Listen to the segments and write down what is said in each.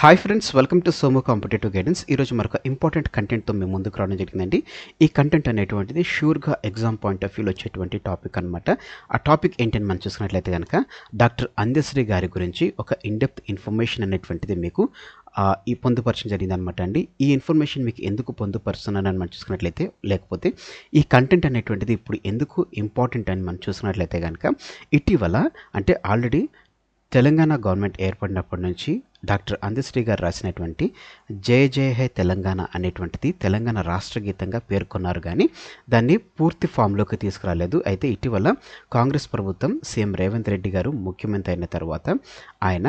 Hi friends welcome to సోమో competitive guidance ఈరోజు మరొక ఇంపార్టెంట్ కంటెంట్తో మేము ముందుకు రావడం జరిగిందండి. ఈ కంటెంట్ అనేటువంటిది షూర్గా ఎగ్జామ్ పాయింట్ ఆఫ్ వ్యూలో వచ్చేటువంటి టాపిక్ అనమాట ఆ టాపిక్ ఏంటని మనం చూసుకున్నట్లయితే కనుక డాక్టర్ అందశ్రీ గారి గురించి ఒక ఇన్డెప్త్ ఇన్ఫర్మేషన్ అనేటువంటిది మీకు ఈ పొందుపరచడం జరిగింది అనమాట అండి. ఈ ఇన్ఫర్మేషన్ మీకు ఎందుకు పొందుపరుస్తున్నానని మనం చూసుకున్నట్లయితే లేకపోతే ఈ కంటెంట్ అనేటువంటిది ఇప్పుడు ఎందుకు ఇంపార్టెంట్ అని మనం చూసుకున్నట్లయితే కనుక ఇటీవల అంటే ఆల్రెడీ తెలంగాణ గవర్నమెంట్ ఏర్పడినప్పటి నుంచి డాక్టర్ అందశ్రీ గారు రాసినటువంటి జయ జయ హే తెలంగాణ అనేటువంటిది తెలంగాణ రాష్ట్ర గీతంగా పేర్కొన్నారు కానీ దాన్ని పూర్తి ఫామ్లోకి తీసుకురాలేదు. అయితే ఇటీవల కాంగ్రెస్ ప్రభుత్వం సీఎం రేవంత్ రెడ్డి గారు ముఖ్యమంత్రి అయిన తర్వాత ఆయన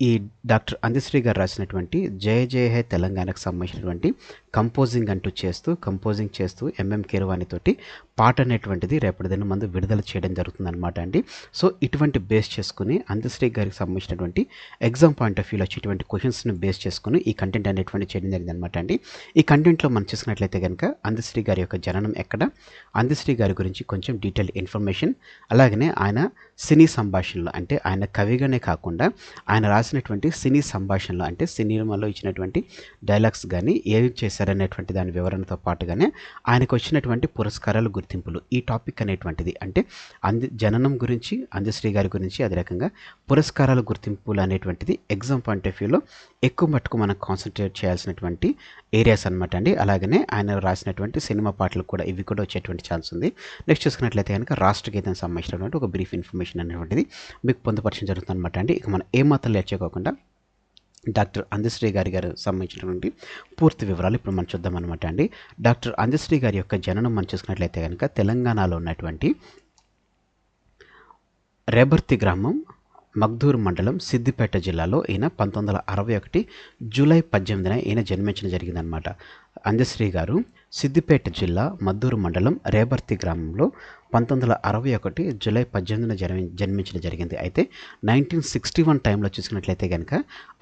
ఈ డాక్టర్ అందశ్రీ గారు రాసినటువంటి జయ జయ హే తెలంగాణకు సంబంధించినటువంటి కంపోజింగ్ అంటూ చేస్తూ కంపోజింగ్ చేస్తూ ఎంఎం కీరవాణి తోటి పాట అనేటువంటిది రేపటి దిన మందు విడుదల చేయడం జరుగుతుంది అనమాట అండి. సో ఇటువంటి బేస్ చేసుకుని అందశ్రీ గారికి సంబంధించినటువంటి ఎగ్జామ్ పాయింట్ ఆఫ్ వ్యూలో వచ్చేటువంటి క్వశ్చన్స్ని బేస్ చేసుకుని ఈ కంటెంట్ అనేటువంటి చేయడం జరిగింది అనమాట అండి. ఈ కంటెంట్లో మనం చూసినట్లయితే కనుక అందశ్రీ గారి యొక్క జననం ఎక్కడ? అందశ్రీ గారి గురించి కొంచెం డీటెయిల్ ఇన్ఫర్మేషన్ అలాగనే ఆయన సినీ సంభాషణలు అంటే ఆయన కవిగానే కాకుండా ఆయన రాసినటువంటి సినీ సంభాషణలు అంటే సినిమాలో ఇచ్చినటువంటి డైలాగ్స్ కానీ ఏం చేశారనేటువంటి దాని వివరణతో పాటుగానే ఆయనకు వచ్చినటువంటి పురస్కారాలు గుర్తింపులు ఈ టాపిక్ అనేటువంటిది. అంటే అంది జననం గురించి అందశ్రీ గారి గురించి అదే రకంగా పురస్కారాల గుర్తింపులు అనేటువంటిది ఎగ్జామ్ పాయింట్ ఆఫ్ వ్యూలో ఎక్కువ మట్టుకు మనం కాన్సన్ట్రేట్ చేయాల్సినటువంటి ఏరియాస్ అనమాట అండి. అలాగనే ఆయన రాసినటువంటి సినిమా పాటలు కూడా ఇవి కూడా వచ్చేటువంటి ఛాన్స్ ఉంది. నెక్స్ట్ చూసుకున్నట్లయితే కనుక రాష్ట్ర గీతానికి సంబంధించినటువంటి ఒక బ్రీఫ్ ఇన్ఫర్మేషన్ అనేటువంటిది మీకు పొందుపరచడం జరుగుతుంది అనమాట అండి. ఇక మనం ఏమాత్రం లేట్ చేయకోకుండా డాక్టర్ అందశ్రీ గారి గారు సంబంధించినటువంటి పూర్తి వివరాలు ఇప్పుడు మనం చూద్దాం అనమాట అండి. డాక్టర్ అందశ్రీ గారి యొక్క జననం మనం చూసుకున్నట్లయితే కనుక తెలంగాణలో ఉన్నటువంటి రేబర్తి గ్రామం మగ్దూర్ మండలం సిద్దిపేట జిల్లాలో ఈయన పంతొమ్మిది వందల అరవై ఒకటి జూలై పద్దెనిమిదిన ఈయన జన్మించడం జరిగిందనమాట అందశ్రీ గారు సిద్దిపేట జిల్లా మద్దూరు మండలం రేబర్తి గ్రామంలో పంతొమ్మిది వందల అరవై ఒకటి జూలై పద్దెనిమిదిన జన్మి జన్మించడం జరిగింది. అయితే నైన్టీన్ సిక్స్టీ వన్ టైంలో చూసినట్లయితే కనుక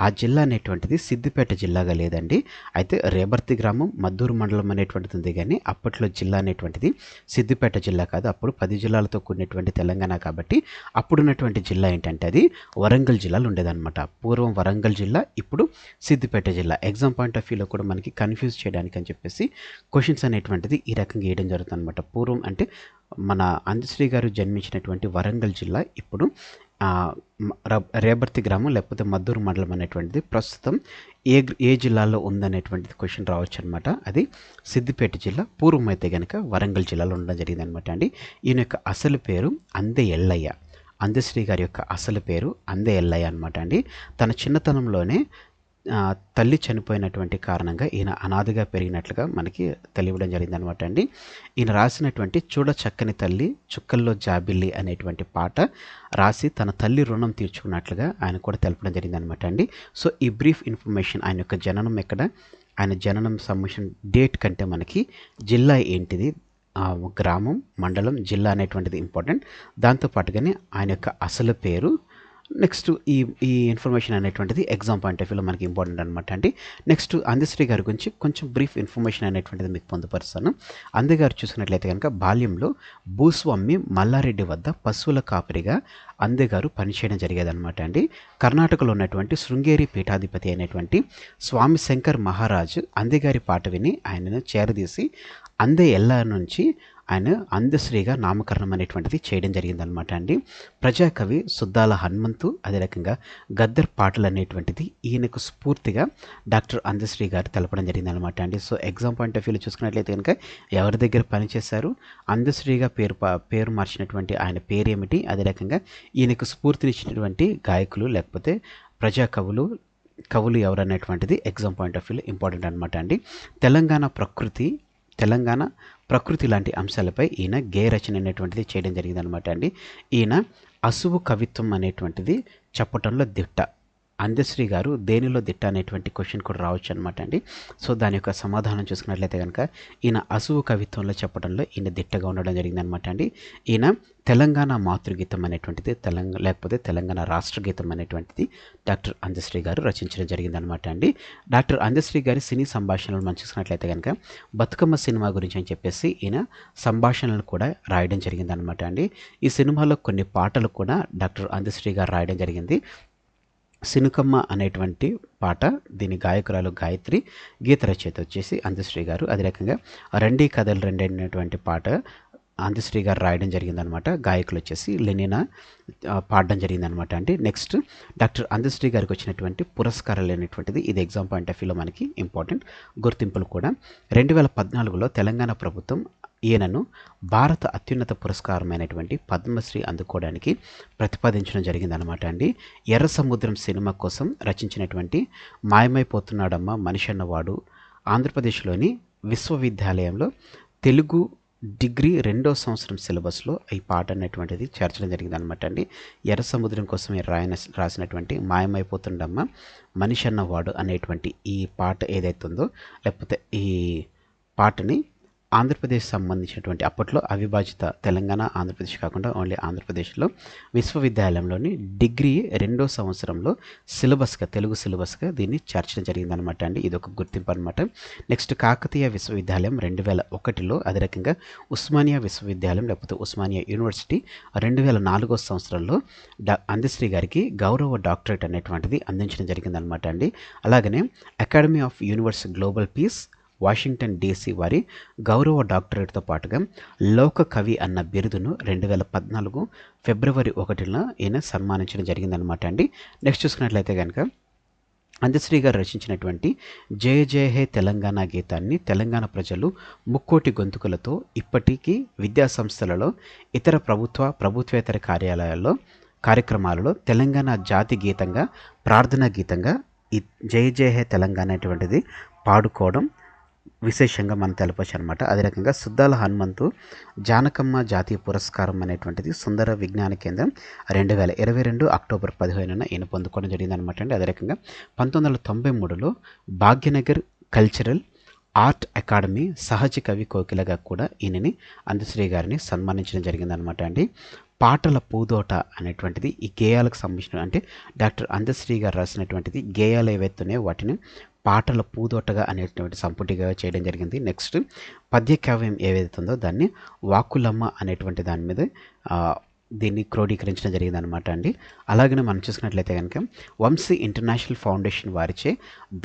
ఆ జిల్లా అనేటువంటిది సిద్దిపేట జిల్లాగా లేదండి. అయితే రేబర్తి గ్రామం మద్దూరు మండలం అనేటువంటిది ఉంది కానీ అప్పట్లో జిల్లా అనేటువంటిది సిద్దిపేట జిల్లా కాదు. అప్పుడు పది జిల్లాలతో కూడినటువంటి తెలంగాణ కాబట్టి అప్పుడున్నటువంటి జిల్లా ఏంటంటే అది వరంగల్ జిల్లాలో ఉండేదన్నమాట. పూర్వం వరంగల్ జిల్లా ఇప్పుడు సిద్దిపేట జిల్లా. ఎగ్జామ్ పాయింట్ ఆఫ్ వ్యూలో కూడా మనకి కన్ఫ్యూజ్ చేయడానికి అని చెప్పేసి క్వశ్చన్స్ అనేటువంటిది ఈ రకంగా వేయడం జరుగుతుంది అనమాట పూర్వం అంటే మన అందశ్రీ గారు జన్మించినటువంటి వరంగల్ జిల్లా ఇప్పుడు రేబర్తి గ్రామం లేకపోతే మద్దూరు మండలం అనేటువంటిది ప్రస్తుతం ఏ ఏ జిల్లాలో ఉందనేటువంటిది క్వశ్చన్ రావచ్చు అనమాట అది సిద్దిపేట జిల్లా పూర్వం అయితే కనుక వరంగల్ జిల్లాలో ఉండడం జరిగింది అనమాట అండి. ఈయన యొక్క అసలు పేరు అందే ఎల్లయ్య. అందశ్రీ గారి యొక్క అసలు పేరు అందే ఎల్లయ్య అనమాట అండి. తన చిన్నతనంలోనే తల్లి చనిపోయినటువంటి కారణంగా ఈయన అనాథగా పెరిగినట్లుగా మనకి తెలియడం జరిగిందనమాట అండి. ఈయన రాసినటువంటి చూడ చక్కని తల్లి చుక్కల్లో జాబిల్లి అనేటువంటి పాట రాసి తన తల్లి రుణం తీర్చుకున్నట్లుగా ఆయన కూడా తెలపడం జరిగిందనమాట అండి. సో ఈ బ్రీఫ్ ఇన్ఫర్మేషన్ ఆయన యొక్క జననం ఎక్కడ? ఆయన జననం సంబంధించిన డేట్ కంటే మనకి జిల్లా ఏంటిది? గ్రామం మండలం జిల్లా అనేటువంటిది ఇంపార్టెంట్ దాంతోపాటుగానే ఆయన యొక్క అసలు పేరు నెక్స్ట్ ఈ ఈ ఇన్ఫర్మేషన్ అనేటువంటిది ఎగ్జామ్ పాయింట్ ఆఫ్ వ్యూలో మనకి ఇంపార్టెంట్ అనమాట అండి నెక్స్ట్ అందశ్రీ గారి గురించి కొంచెం బ్రీఫ్ ఇన్ఫర్మేషన్ అనేటువంటిది మీకు పొందుపరుస్తాను. అందే గారు చూసినట్లయితే కనుక బాల్యంలో భూస్వామి మల్లారెడ్డి వద్ద పశువుల కాపరిగా అందే గారు పనిచేయడం జరిగేదన్నమాట. అండి కర్ణాటకలో ఉన్నటువంటి శృంగేరి పీఠాధిపతి అయినటువంటి స్వామి శంకర్ మహారాజు అందే గారి పాట విని ఆయనను చేరదీసి అందే ఎల్లా నుంచి ఆయన అందశ్రీగా నామకరణం అనేటువంటిది చేయడం జరిగిందనమాట అండి. ప్రజాకవి సుద్దాల హనుమంతు అదే రకంగా గద్దర్ పాటలు అనేటువంటిది ఈయనకు స్ఫూర్తిగా డాక్టర్ అందశ్రీ గారు తెలపడం జరిగిందనమాట అండి. సో ఎగ్జామ్ పాయింట్ ఆఫ్ వ్యూలో చూసుకున్నట్లయితే కనుక ఎవరి దగ్గర పనిచేశారు? అందశ్రీగా పేరు పేరు మార్చినటువంటి ఆయన పేరు ఏమిటి అదే రకంగా ఈయనకు స్ఫూర్తినిచ్చినటువంటి గాయకులు లేకపోతే ప్రజా కవులు కవులు ఎవరనేటువంటిది ఎగ్జామ్ పాయింట్ ఆఫ్ వ్యూలో ఇంపార్టెంట్ అనమాట అండి. తెలంగాణ ప్రకృతి తెలంగాణ ప్రకృతి లాంటి అంశాలపై ఈయన గేయ రచన అనేటువంటిది చేయడం జరిగిందనమాట అండి. ఈయన అసువు కవిత్వం అనేటువంటిది చెప్పటంలో దిట్ట. అందశ్రీ గారు దేనిలో దిట్ట అనేటువంటి క్వశ్చన్ కూడా రావచ్చు అనమాట అండి. సో దాని యొక్క సమాధానం చూసుకున్నట్లయితే కనుక ఈయన అసువు కవిత్వంలో చెప్పడంలో ఈయన దిట్టగా ఉండడం జరిగిందనమాట అండి. ఈయన తెలంగాణ మాతృగీతం అనేటువంటిది తెలంగాణ లేకపోతే తెలంగాణ రాష్ట్ర గీతం అనేటువంటిది డాక్టర్ అందశ్రీ గారు రచించడం జరిగిందనమాట అండి. డాక్టర్ అందశ్రీ గారి సినీ సంభాషణలు మనం చూసుకున్నట్లయితే కనుక బతుకమ్మ సినిమా గురించి అని చెప్పేసి ఈయన సంభాషణలు కూడా రాయడం జరిగిందనమాట అండి. ఈ సినిమాలో కొన్ని పాటలు కూడా డాక్టర్ అందశ్రీ గారు రాయడం జరిగింది. సినుకమ్మ అనేటువంటి పాట దీని గాయకురాలు గాయత్రి గీత రచయిత వచ్చేసి అందశ్రీ గారు. అదే రకంగా రెండీ కథలు రెండు అనేటువంటి పాట అందశ్రీ గారు రాయడం జరిగిందనమాట. గాయకులు వచ్చేసి లెనినా పాడడం జరిగిందనమాట. అంటే నెక్స్ట్ డాక్టర్ అందశ్రీ గారికి వచ్చినటువంటి పురస్కారాలు అనేటువంటిది ఇది ఎగ్జామ్ పాయింట్ ఆఫ్ వ్యూలో మనకి ఇంపార్టెంట్ గుర్తింపులు కూడా. రెండు వేల పద్నాలుగులో తెలంగాణ ప్రభుత్వం ఈయనను భారత అత్యున్నత పురస్కారమైనటువంటి పద్మశ్రీ అందుకోవడానికి ప్రతిపాదించడం జరిగిందనమాట అండి. ఎర్ర సముద్రం సినిమా కోసం రచించినటువంటి మాయమైపోతున్నాడమ్మ మనిషి అన్నవాడు ఆంధ్రప్రదేశ్లోని విశ్వవిద్యాలయంలో తెలుగు డిగ్రీ రెండో సంవత్సరం సిలబస్లో ఈ పాట అనేటువంటిది చేర్చడం జరిగిందనమాట అండి. ఎర్ర సముద్రం కోసం రాయన రాసినటువంటి మాయమైపోతుండమ్మ మనిషి అన్నవాడు అనేటువంటి ఈ పాట ఏదైతుందో ఉందో లేకపోతే ఈ పాటని ఆంధ్రప్రదేశ్ సంబంధించినటువంటి అప్పట్లో అవిభాజిత తెలంగాణ ఆంధ్రప్రదేశ్ కాకుండా ఓన్లీ ఆంధ్రప్రదేశ్లో విశ్వవిద్యాలయంలోని డిగ్రీ రెండో సంవత్సరంలో సిలబస్గా తెలుగు సిలబస్గా దీన్ని చేర్చడం జరిగిందనమాట అండి. ఇది ఒక గుర్తింపు అనమాట నెక్స్ట్ కాకతీయ విశ్వవిద్యాలయం రెండు వేల ఒకటిలో అదే రకంగా ఉస్మానియా విశ్వవిద్యాలయం లేకపోతే ఉస్మానియా యూనివర్సిటీ రెండు వేల నాలుగో సంవత్సరంలో డా అందశ్రీ గారికి గౌరవ డాక్టరేట్ అనేటువంటిది అందించడం జరిగిందనమాట అండి. అలాగనే academy of universe global peace Washington DC వారి గౌరవ డాక్టరేట్తో పాటుగా లోక కవి అన్న బిరుదును రెండు వేల పద్నాలుగు ఫిబ్రవరి ఒకటిన ఈయన సన్మానించడం జరిగిందనమాట అండి. నెక్స్ట్ చూసుకున్నట్లయితే కనుక అందశ్రీ గారు రచించినటువంటి జయ జయ హే తెలంగాణ గీతాన్ని తెలంగాణ ప్రజలు ముక్కోటి గొంతుకులతో ఇప్పటికీ విద్యా సంస్థలలో ఇతర ప్రభుత్వ ప్రభుత్వేతర కార్యాలయాల్లో కార్యక్రమాలలో తెలంగాణ జాతి గీతంగా ప్రార్థనా గీతంగా ఈ జయ జయ హే తెలంగాణ అనేటువంటిది పాడుకోవడం విశేషంగా మనం తెలపచ్చు అనమాట అదే రకంగా సుద్దాల హనుమంతు జానకమ్మ జాతీయ పురస్కారం అనేటువంటిది సుందర విజ్ఞాన కేంద్రం రెండు వేల ఇరవై రెండు అక్టోబర్ పదిహేనున ఈయన పొందుకోవడం జరిగింది అనమాట అండి. అదే రకంగా పంతొమ్మిది వందల తొంభై మూడులో భాగ్యనగర్ కల్చరల్ ఆర్ట్ అకాడమీ సహజ కవి కోకిలగా కూడా ఈయనని అందశ్రీ గారిని సన్మానించడం జరిగిందనమాట అండి. పాటల పూదోట అనేటువంటిది ఈ గేయాలకు సంబంధించిన అంటే డాక్టర్ అందశ్రీ గారు రాసినటువంటిది గేయాలు ఏవైతున్నాయో వాటిని పాటల పూదోటగా అనేటువంటి సంపుటిగా చేయడం జరిగింది. నెక్స్ట్ పద్య కావ్యం ఉందో దాన్ని వాకులమ్మ అనేటువంటి దాని మీద దీన్ని క్రోడీకరించడం జరిగింది అనమాట అండి. అలాగనే మనం చూసుకున్నట్లయితే కనుక వంశీ ఇంటర్నేషనల్ ఫౌండేషన్ వారిచే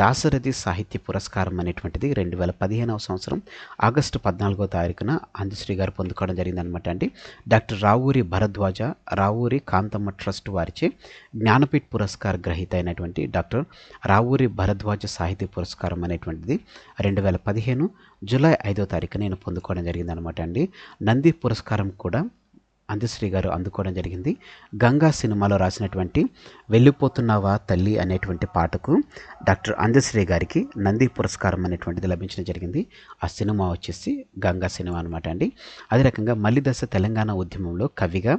దాసరథి సాహిత్య పురస్కారం అనేటువంటిది రెండు వేల పదిహేనవ సంవత్సరం ఆగస్టు పద్నాలుగో తారీఖున అందశ్రీ గారు పొందుకోవడం జరిగింది అనమాట అండి. డాక్టర్ రావూరి భరద్వాజ రావూరి కాంతమ్మ ట్రస్ట్ వారిచే జ్ఞానపీఠ్ పురస్కార గ్రహీత అయినటువంటి డాక్టర్ రావూరి భరద్వాజ సాహిత్య పురస్కారం అనేటువంటిది రెండు వేల పదిహేను జూలై ఐదో తారీఖు నేను పొందుకోవడం జరిగింది అనమాట అండి. నంది పురస్కారం కూడా అందశ్రీ గారు అందుకోవడం జరిగింది. గంగా సినిమాలో రాసినటువంటి వెళ్ళిపోతున్నావా తల్లి అనేటువంటి పాటకు డాక్టర్ అందశ్రీ గారికి నంది పురస్కారం అనేటువంటిది లభించడం జరిగింది. ఆ సినిమా వచ్చేసి గంగా సినిమా అనమాట అండి. అదే రకంగా మల్లిదశ తెలంగాణ ఉద్యమంలో కవిగా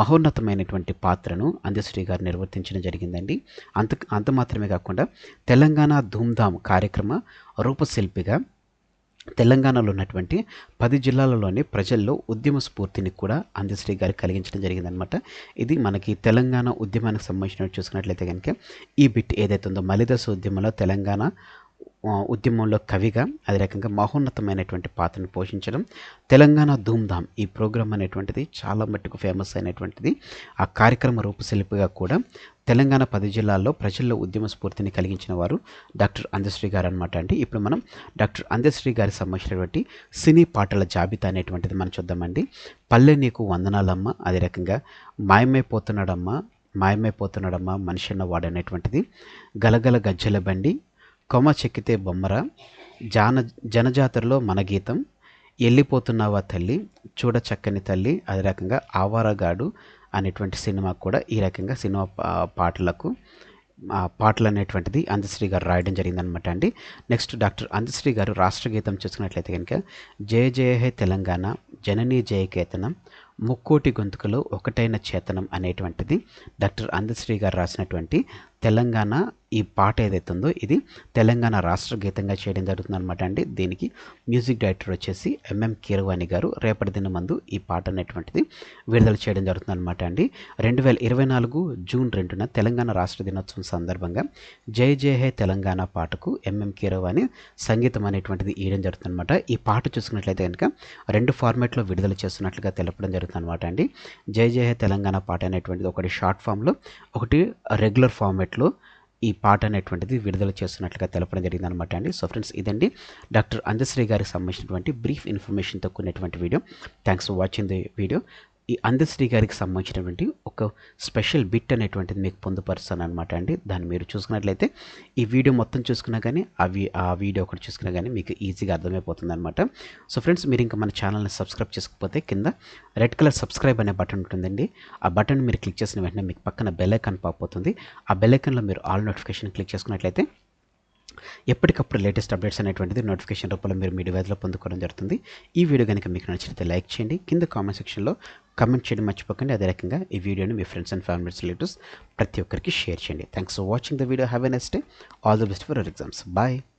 మహోన్నతమైనటువంటి పాత్రను అందశ్రీ గారు నిర్వర్తించడం జరిగిందండి. అంత అంత మాత్రమే కాకుండా తెలంగాణ ధూమ్ధామ్ కార్యక్రమ రూపశిల్పిగా తెలంగాణలో ఉన్నటువంటి పది జిల్లాలలోని ప్రజల్లో ఉద్యమ స్ఫూర్తిని కూడా అందశ్రీ గారు కలిగించడం జరిగిందనమాట ఇది మనకి తెలంగాణ ఉద్యమానికి సంబంధించినట్టు చూసుకున్నట్లయితే కనుక ఈ బిట్ ఏదైతే ఉందో మలిదశ ఉద్యమంలో తెలంగాణ ఉద్యమంలో కవిగా అదే రకంగా మహోన్నతమైనటువంటి పాత్రను పోషించడం తెలంగాణ ధూమ్ధామ్ ఈ ప్రోగ్రాం అనేటువంటిది చాలా మట్టుకు ఫేమస్ అయినటువంటిది. ఆ కార్యక్రమ రూపశిల్పిగా కూడా తెలంగాణ పది జిల్లాల్లో ప్రజల్లో ఉద్యమ స్ఫూర్తిని కలిగించిన వారు డాక్టర్ అందశ్రీ గారు అనమాట అండి. ఇప్పుడు మనం డాక్టర్ అందశ్రీ గారి సంబంధించినటువంటి సినీ పాటల జాబితా అనేటువంటిది మనం చూద్దామండి. పల్లె నీకు వందనాలమ్మ అదే రకంగా మాయమైపోతున్నాడమ్మ మాయమైపోతున్నాడమ్మ మనిషి అన్నవాడు అనేటువంటిది. గలగల గజ్జల బండి కొమ చెక్కితే బొమ్మర జాన జనజాతరలో మన గీతం వెళ్ళిపోతున్నావా తల్లి చూడ చక్కని తల్లి అదే రకంగా ఆవారగాడు అనేటువంటి సినిమా కూడా ఈ రకంగా సినిమా పా- పాటలకు పాటలు అనేటువంటిది అందశ్రీ గారు రాయడం జరిగిందనమాట అండి. నెక్స్ట్ డాక్టర్ అందశ్రీ గారు రాష్ట్ర గీతం చూసుకున్నట్లయితే కనుక జయ జయ హే తెలంగాణ జననీ జయకేతనం ముక్కోటి గొంతుకలో ఒకటైన చేతనం అనేటువంటిది డాక్టర్ అందశ్రీ గారు రాసినటువంటి తెలంగాణ ఈ పాట ఏదైతే ఉందో ఇది తెలంగాణ రాష్ట్ర గీతంగా చేయడం జరుగుతుంది అనమాట అండి. దీనికి మ్యూజిక్ డైరెక్టర్ వచ్చేసి ఎంఎం కీరవాణి గారు. రేపటి దిన మందు ఈ పాట అనేటువంటిది విడుదల చేయడం జరుగుతుంది అనమాట అండి. రెండు వేల ఇరవై నాలుగు జూన్ రెండున తెలంగాణ రాష్ట్ర దినోత్సవం సందర్భంగా జై జై హే తెలంగాణ పాటకు ఎంఎం కీరవాణి సంగీతం అనేటువంటిది ఇవ్వడం జరుగుతుంది అనమాట ఈ పాట చూసుకున్నట్లయితే కనుక రెండు ఫార్మాట్లో విడుదల చేస్తున్నట్లుగా తెలపడం జరుగుతుంది అనమాట అండి. జై జై హే తెలంగాణ పాట అనేటువంటిది ఒకటి షార్ట్ ఫామ్లో ఒకటి రెగ్యులర్ ఫార్మాట్ ప్రైవేట్లో ఈ పాట అనేటువంటిది విడుదల చేస్తున్నట్లుగా తెలపడం జరిగింది అనమాట అండి. సో ఫ్రెండ్స్ ఇదండి డాక్టర్ అందశ్రీ గారికి సంబంధించినటువంటి బ్రీఫ్ ఇన్ఫర్మేషన్తో కూడినటువంటి video. Thanks for watching the video. ఈ అందశ్రీ గారికి సంబంధించినటువంటి ఒక స్పెషల్ బిట్ అనేటువంటిది మీకు పొందుపరుస్తాను అనమాట అండి. దాన్ని మీరు చూసుకున్నట్లయితే ఈ వీడియో మొత్తం చూసుకున్నా కానీ అవి ఆ వీడియో ఒకటి చూసుకున్నా కానీ మీకు ఈజీగా అర్థమైపోతుంది అనమాట సో ఫ్రెండ్స్ మీరు ఇంకా మన ఛానల్ని సబ్స్క్రైబ్ చేసుకోకపోతే కింద రెడ్ కలర్ సబ్స్క్రైబ్ అనే బటన్ ఉంటుందండి. ఆ బటన్ మీరు క్లిక్ చేసిన వెంటనే మీకు పక్కన బెల్ ఐకాన్ పాపోతుంది ఆ బెల్ ఐకాన్లో మీరు ఆల్ నోటిఫికేషన్ క్లిక్ చేసుకున్నట్లయితే ఎప్పటికప్పుడు లేటెస్ట్ అప్డేట్స్ అనేటువంటిది నోటిఫికేషన్ రూపంలో మీరు మీ డివైజ్లో పొందుకోవడం జరుగుతుంది. ఈ వీడియో కనుక మీకు నచ్చితే లైక్ చేయండి. కింద కామెంట్ సెక్షన్లో కమెంట్ చేయడం మర్చిపోకండి. అదే రకంగా ఈ వీడియోని మీ ఫ్రెండ్స్ అండ్ ఫ్యామిలీస్ రిలేటివ్స్ ప్రతి ఒక్కరికి షేర్ చేయండి. Thanks for watching the video have a next day all the best for our exams bye